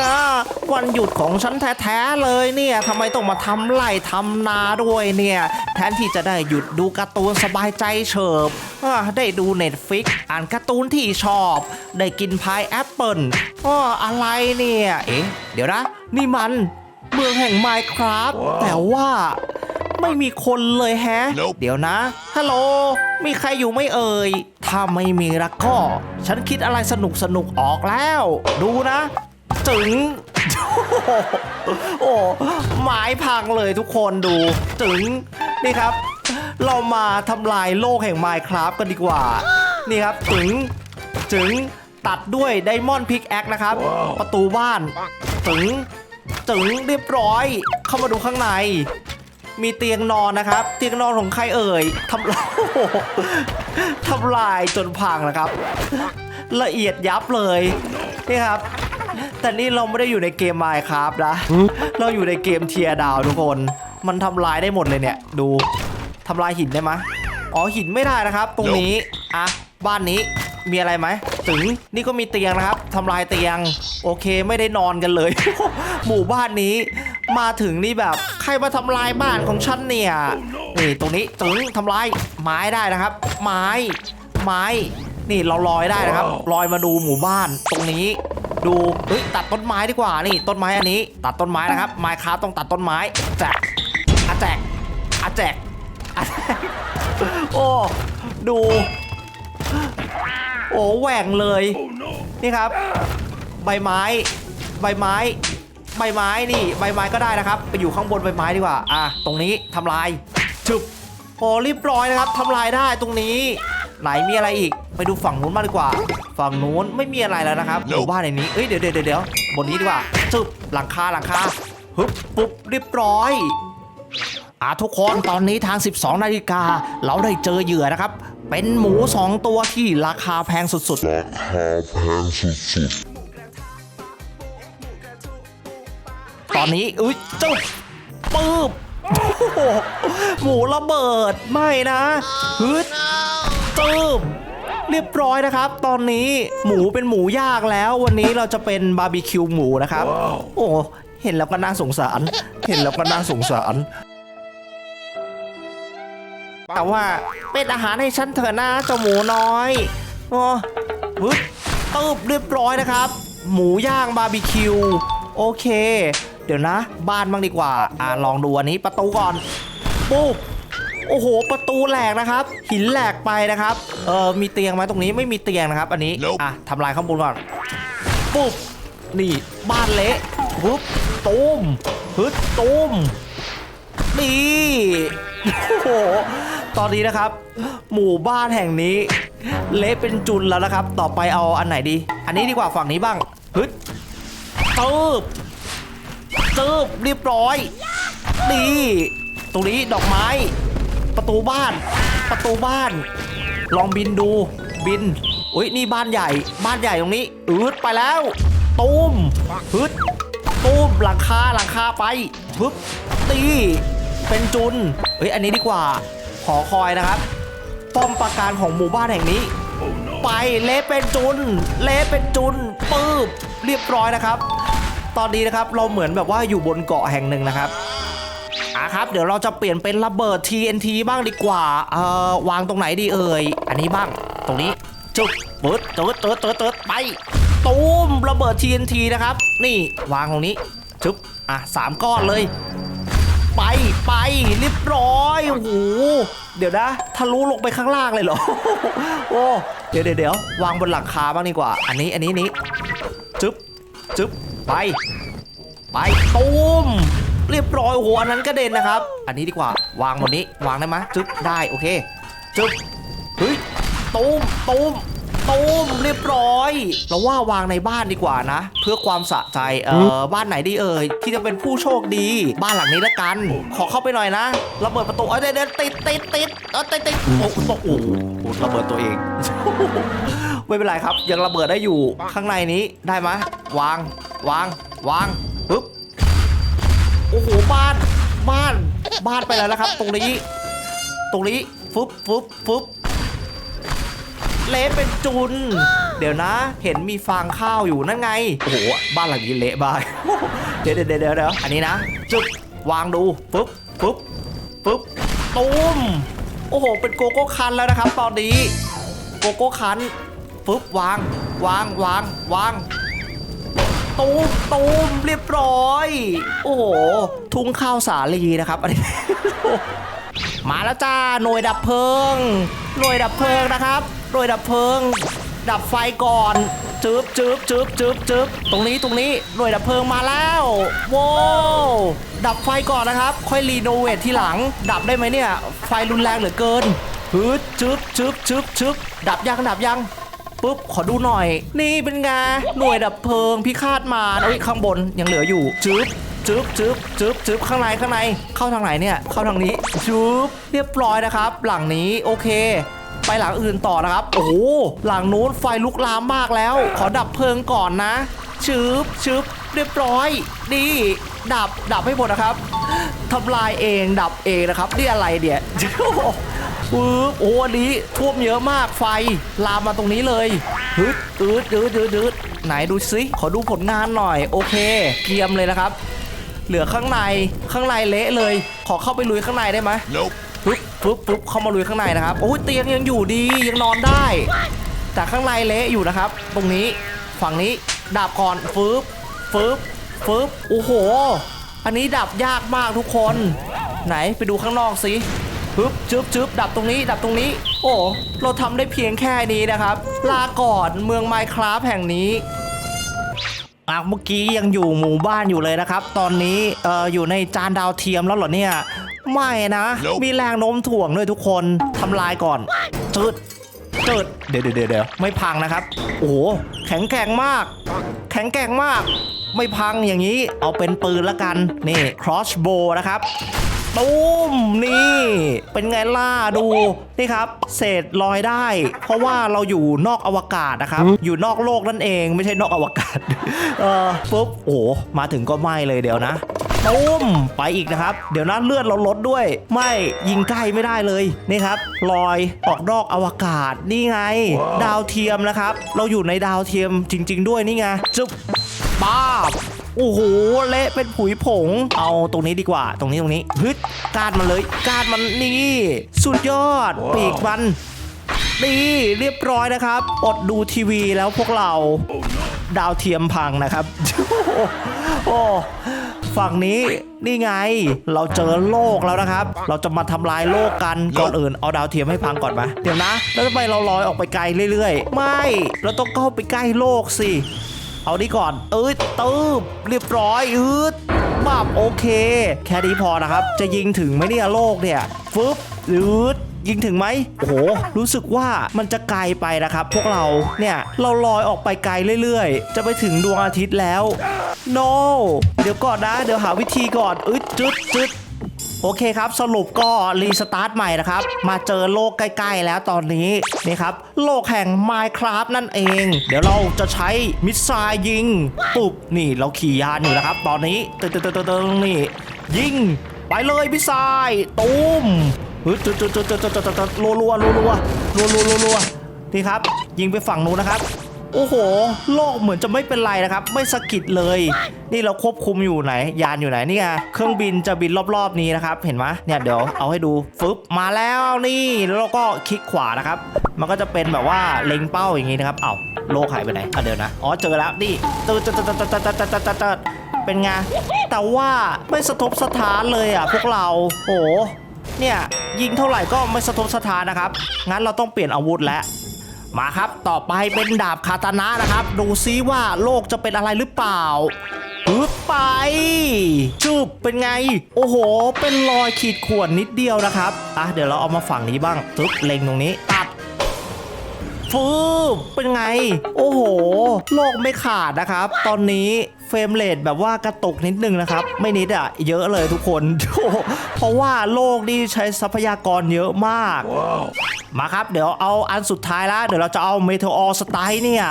อ่าวันหยุดของฉันแท้ๆเลยเนี่ยทำไมต้องมาทำไร่ทำนาด้วยเนี่ย แทนที่จะได้หยุดดูการ์ตูนสบายใจเฉิบอ่าได้ดูเน็ตฟิกอ่านการ์ตูนที่ชอบ ได้กินพายแอปเปิลอ้ออะไรเนี่ย เอ๊ะ เดี๋ยวนะ นี่มันเมืองแห่งไมค์ครับแต่ว่าไม่มีคนเลยแฮะ Nope เดี๋ยวนะ ฮัลโหล มีใครอยู่ไม่เอ่ย ถ้าไม่มีละก็ ฉันคิดอะไรสนุกสนุกๆออกแล้ว ดูนะ จึงโอ้ไม้พังเลยทุกคนดู จึงนี่ครับ เรามาทำลายโลกแห่งไมค์ครับกันดีกว่า นี่ครับ จึงจึงตัดด้วยไดมอนด์พิกแอคนะครับ ประตูบ้าน จึงจึงเรียบร้อย เข้ามาดูข้างใน มีเตียงนอนนะครับ เตียงนอนของใครเอ่ยทำลายทำลายจนพังนะครับ ละเอียดยับเลยนี่ครับ แต่นี่เราไม่ได้อยู่ในเกม Minecraft นะ เราอยู่ในเกมเทียดาวทุกคน มันทำลายได้หมดเลยเนี่ย ดูทำลายหินได้ไหมอ๋อหินไม่ได้นะครับ ตรงนี้อะบ้านนี้มีอะไรไหมถึงนี่ก็มีเตียงนะครับทำลายเตียง โอเคไม่ได้นอนกันเลย หมู่บ้านนี้มาถึงนี่แบบใครมาทำลายบ้านของฉันเนี่ยนี่ตรงนี้ถึงทำลายไม้ได้นะครับ ไม้ไม้นี่เราลอยได้นะครับลอยมาดูหมู่บ้านตรงนี้ ดูเฮ้ยตัดต้นไม้ดีกว่านี่ต้นไม้อันนี้ ตัดต้นไม้นะครับไม้ค้าต้องตัดต้นไม้แจกอะแจกอะแจกอะแจกโอ้ดูโอ้แหว่งเลยนี่ครับ ใบไม้ ใบไม้ ใบไม้นี่ใบไม้ก็ได้นะครับ ไปอยู่ข้างบนใบไม้ดีกว่าอะตรงนี้ทำลายชึบโอ้รีบร้อยนะครับทำลายได้ตรงนี้ ไหนมีอะไรอีก ไปดูฝั่งนู้นมาดีกว่า ฝั่งนู้นไม่มีอะไรแล้วนะครับห Nope มู่บ้านในนี้เอ้ยเดี๋ยวเดี๋ยวเดี๋ยวบนนี้ดีกว่าชึบหลังคาหลังคาฮึบปุ๊บเรียบร้อยอะทุกคนตอนนี้ทาง 12 นาฬิกา เราได้เจอเหยื่อนะครับ เป็นหมู 2 ตัวที่ราคาแพงสุดๆ ราคาแพงสุดๆ ตอนนี้อุ้ยจุ๊บปื๊บโอ้โหหมูระเบิด ไม่นะฮึดจืบ เรียบร้อยนะครับ ตอนนี้หมูเป็นหมูย่างแล้ว วันนี้เราจะเป็นบาร์บีคิวหมูนะครับ โอ้เห็นแล้วก็น่าสงสาร เห็นแล้วก็น่าสงสาร แต่ว่าเป็นอาหารให้ฉันเถอะนะเจ้าหมูน้อยโอ้ฮึบตืบเรียบร้อยนะครับ หมูย่างบาร์บีคิว โอเค เดี๋ยวนะ บ้านบ้างดีกว่า อ่าลองดูอันนี้ประตูก่อนปุ๊บ โอ้โห ประตูแหลกนะครับ หินแหลกไปนะครับ เออมีเตียงไหมตรงนี้ไม่มีเตียงนะครับ อันนี้ Nope อะทำลายข้างบนก่อนปุ๊บนี่บ้านเละปุ๊บตูมฮึดตูมนี่โอ้โหตอนนี้นะครับ หมู่บ้านแห่งนี้ เละเป็นจุนแล้วนะครับ ต่อไปเอาอันไหนดี อันนี้ดีกว่าฝั่งนี้บ้างฮึดตืบตืบเรียบร้อยนี่ตรงนี้ดอกไม้ ประตูบ้าน ประตูบ้าน ลองบินดู บิน อุ้ยนี่บ้านใหญ่ บ้านใหญ่ตรงนี้ อืดไปแล้ว ตูมฮึดตูมหลังคาหลังคาไปปึ๊บตี เป็นจุน เฮ้ย อันนี้ดีกว่า หอคอยนะครับ ป้อมปราการของหมู่บ้านแห่งนี้ ไปเละเป็นจุน เละเป็นจุนปื๊บเรียบร้อยนะครับ ตอนนี้นะครับเราเหมือนแบบว่าอยู่บนเกาะแห่งหนึ่งนะครับ ครับ เดี๋ยวเราจะเปลี่ยนเป็นระเบิด TNT บ้างดีกว่าเอ่อวางตรงไหนดีเอ่ย อันนี้บ้าง ตรงนี้จุ๊บเปิดเติร์ดเติร์ดเติร์ดเติร์ดไปตูมระเบิด TNT นะครับ นี่วางตรงนี้จุ๊บอะสามก้อนเลย ไปไปเรียบร้อยโอ้โหเดี๋ยวนะทะลุลงไปข้างล่างเลยเหรอ โอ้เดี๋ยวเดี๋ยววางบนหลังคาบ้างดีกว่า อันนี้อันนี้นี้จึ๊บจึ๊บไป ไปตูม เรียบร้อยโอ้โหอันนั้นกระเด็นนะครับ อันนี้ดีกว่าวางบนนี้วางได้ไหมจึ๊บได้โอเคจึ๊บเฮ้ยตูมตูมตูมเรียบร้อยเราว่าวางในบ้านดีกว่านะ เพื่อความสะใจเออบ้านไหนดีเอ่ยที่จะเป็นผู้โชคดี บ้านหลังนี้ละกัน ขอเข้าไปหน่อยนะระเบิดประตูเอ้ยเดี๋ยวเดี๋ยวติดติดติดเออติดติดโอ้โหโอ้โหระเบิดตัวเองไม่เป็นไรครับ ยังระเบิดได้อยู่ข้างในนี้ได้ไหมวางวางวางปึ๊บ โอ้โหบ้านบ้านบ้านไปแล้วนะครับ ตรงนี้ ตรงนี้ฟึบฟึบฟึบเละเป็นจุน เดี๋ยวนะ เห็นมีฟางข้าวอยู่นั่นไง โอ้โห บ้านหลังนี้เละบ้ากเดี๋ยวเดี๋ยวเดี๋ยวเดี๋ยวอันนี้นะจึ๊บวางดูปุ๊บปุ๊บปุ๊บตูมโอ้โห เป็นโกโก้คันแล้วนะครับ ตอนนี้ โกโก้คันปุ๊บวาง วางวางวาง ตูมตูมเรียบร้อย โอ้โห ทุ่งข้าวสาลีนะครับอันนี้มาแล้วจ้าหน่วยดับเพลิง หน่วยดับเพลิงนะครับ หน่วยดับเพลิง ดับไฟก่อนจึบจึบจึบจึบจึบตรงนี้ตรงนี้หน่วยดับเพลิงมาแล้วโว้วดับไฟก่อนนะครับ ค่อยรีโนเวททีหลัง ดับได้ไหมเนี่ย ไฟรุนแรงเหลือเกินฮึดจึบจึบจึบจึบดับยังดับยัง ปุ๊บขอดูหน่อย นี่เป็นไงหน่วยดับเพลิงพิฆาตมารเอ้ยข้างบนยังเหลืออยู่จึ๊บจึ๊บจึ๊บจึ๊บจึ๊บข้างในข้างในเข้าทางไหนเนี่ยเข้าทางนี้จึ๊บเรียบร้อยนะครับ หลังนี้โอเค ไปหลังอื่นต่อนะครับ โอ้โหหลังนู้นไฟลุกลามมากแล้ว ขอดับเพลิงก่อนนะชึบชึบเรียบร้อย ดี ดับดับให้หมดนะครับทำลายเองดับเองนะครับนี่อะไรเนี่ย ปึ๊บโอ้อันนี้ท่วมเยอะมากไฟลามมาตรงนี้เลยฮึดอืดอืดอืดอืดไหนดูสิขอดูผลงานหน่อย โอเค เกรียมเลยนะครับ เหลือข้างในข้างในเละเลย ขอเข้าไปลุยข้างในได้ไหม Nope. ปึ๊บปึ๊บปึ๊บเข้ามาลุยข้างในนะครับโอ้ยเตียงยังอยู่ดียังนอนได้ แต่ข้างในเละอยู่นะครับ ตรงนี้ฝั่งนี้ดับก่อนฟึบฟึบฟึบโอ้โห อันนี้ดับยากมากทุกคน ไหนไปดูข้างนอกสิ ปึ๊บจึ๊บจึ๊บดับตรงนี้ ดับตรงนี้ โอ้เราทำได้เพียงแค่นี้นะครับ ลาก่อนเมืองไมคราฟแห่งนี้อะเมื่อกี้ยังอยู่หมู่บ้านอยู่เลยนะครับ ตอนนี้เอ่ออยู่ในจานดาวเทียมแล้วเหรอเนี่ย ไม่นะ Nope มีแรงโน้มถ่วงด้วยทุกคนทำลายก่อนจืดจืดเดี๋ยวเดี๋ยวเดี๋ยวเดี๋ยวไม่พังนะครับ โอ้โหแข็งแกร่งมาก แข็งแกร่งมาก ไม่พังอย่างนี้ เอาเป็นปืนละกัน นี่ crossbow นะครับ ตุ้มนี่ เป็นไงล่ะดูนี่ครับ เศษลอยได้ เพราะว่าเราอยู่นอกอวกาศนะครับ อยู่นอกโลกนั่นเองไม่ใช่นอกอวกาศ เออปุ๊บโอ้โหมาถึงก็ไหม้เลยเดี๋ยวนะตุ้มไปอีกนะครับ เดี๋ยวนะเลือดเราลดด้วย ไม่ยิงใกล้ไม่ได้เลยนี่ครับลอยออกนอกอวกาศนี่ไง ดาวเทียมนะครับ เราอยู่ในดาวเทียมจริง ๆ ด้วยนี่ไงจุ๊บป้าบ โอ้โหเละเป็นผุยผง เอาตรงนี้ดีกว่า ตรงนี้ตรงนี้ฮึดกาดมันเลยกาดมันนี่ สุดยอด ปีกมันนี่เรียบร้อยนะครับ อดดูทีวีแล้วพวกเรา ดาวเทียมพังนะครับ โอ้ฝั่งนี้นี่ไงเราเจอโลกแล้วนะครับ เราจะมาทำลายโลกกันก่อนอื่นเอาดาวเทียมให้พังก่อนไหมเดี๋ยวนะ แล้วทำไมเราลอยออกไปไกลเรื่อยๆ ไม่ เราต้องเข้าไปใกล้โลกสิ เอานี่ก่อนเอ้ยตืบเรียบร้อยอืดบับโอเค แค่นี้พอนะครับ จะยิงถึงไหมเนี่ยโลกเนี่ยฟึบอืดยิงถึงไหมโอ้โห รู้สึกว่ามันจะไกลไปนะครับ พวกเรา เนี่ย เราลอยออกไปไกลเรื่อยๆ จะไปถึงดวงอาทิตย์แล้ว no เดี๋ยวก่อนนะ เดี๋ยวหาวิธีก่อน อึดจึดจึด โอเคครับ สรุปก็รีสตาร์ทใหม่นะครับ มาเจอโลกใกล้ ๆ แล้วตอนนี้นี่ครับ โลกแห่ง Minecraft นั่นเอง เดี๋ยวเราจะใช้มิสไซล์ยิง ปุบนี่เราขี่ยานอยู่นะครับ ตอนนี้ตึ๊ดตึ๊ดตึ๊ดตึ๊ดนี่ ยิง ไปเลยมิสไซล์ตูมฮ้ยเติร์ดจุดร์ดจุดร์ดจุดร์กเติร์กเติรัวรัวรัวรัวรัวนี่ครับ ยิงไปฝั่งนู้นนะครับ โอ้โห โลกเหมือนจะไม่เป็นไรนะครับ ไม่สะกิดเลย นี่เราควบคุมอยู่ไหน ยานอยู่ไหนนี่ไงเครื่องบินจะบินรอบๆนี้นะครับ เห็นไหมเนี่ยเดี๋ยวเอาให้ดูฟึบมาแล้วนี่แล้วเราก็คลิกขวานะครับ มันก็จะเป็นแบบว่าเล็งเป้าอย่างนี้นะครับ เอ้าโลกหายไปไหนอะเดี๋ยวนะ อ๋อเจอแล้วนี่ตึ๊ดตึ๊ดตึ๊ดตึ๊ดตึ๊ดตึ๊เป็นไง แต่ว่าไม่สะทบสะานเลยอะพวกเรา โอ้เนี่ยยิงเท่าไหร่ก็ไม่สะทบสะานนะครับ งั้นเราต้องเปลี่ยนอาวุธแล้ว มาครับ ต่อไปเป็นดาบคาตานะนะครับ ดูซิว่าโลกจะเป็นอะไรหรือเปล่าปึ๊บไปจุบเป็นไง โอ้โห เป็นรอยขีดข่วนนิดเดียวนะครับ อะ เดี๋ยวเราเอามาฝั่งนี้บ้างปึ๊บเล็งตรงนี้ตัดฟืบเป็นไง โอ้โห โลกไม่ขาดนะครับ ตอนนี้ เฟรมเรทแบบว่ากระตุกนิดนึงนะครับ ไม่นิดอะเยอะเลยทุกคนโอ้โหเพราะว่าโลกนี่ใช้ทรัพยากรเยอะมาก มาครับ เดี๋ยวเอาอันสุดท้ายแล้วเดี๋ยวเราจะเอาเมทัลออสไตล์เนี่ย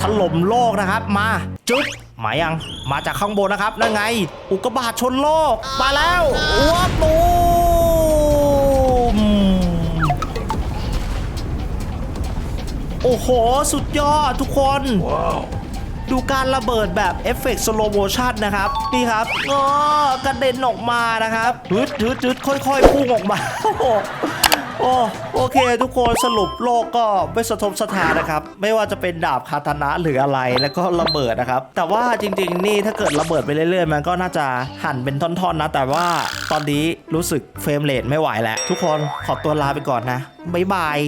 ถล่มโลกนะครับมาจุ๊บมายังมาจากข้างบนนะครับนั่นไง อุกกาบาตชนโลกมาแล้วอ้วกตูมโอ้โห สุดยอดทุกคน ดูการระเบิดแบบเอฟเฟกต์สโลโมชันนะครับนี่ครับอ๋อกระเด็นออกมานะครับฮึดฮึดฮึดค่อยๆพุ่งออกมาโอ้โหโอ้โอเค ทุกคนสรุปโลกก็ไม่สะทกสถานนะครับ ไม่ว่าจะเป็นดาบคาตนะหรืออะไรแล้วก็ระเบิดนะครับ แต่ว่าจริง ๆ นี่ถ้าเกิดระเบิดไปเรื่อยๆ มันก็น่าจะหั่นเป็นท่อนๆนะ แต่ว่าตอนนี้รู้สึกเฟรมเรทไม่ไหวแล้ว ทุกคนขอตัวลาไปก่อนนะบ๊ายบาย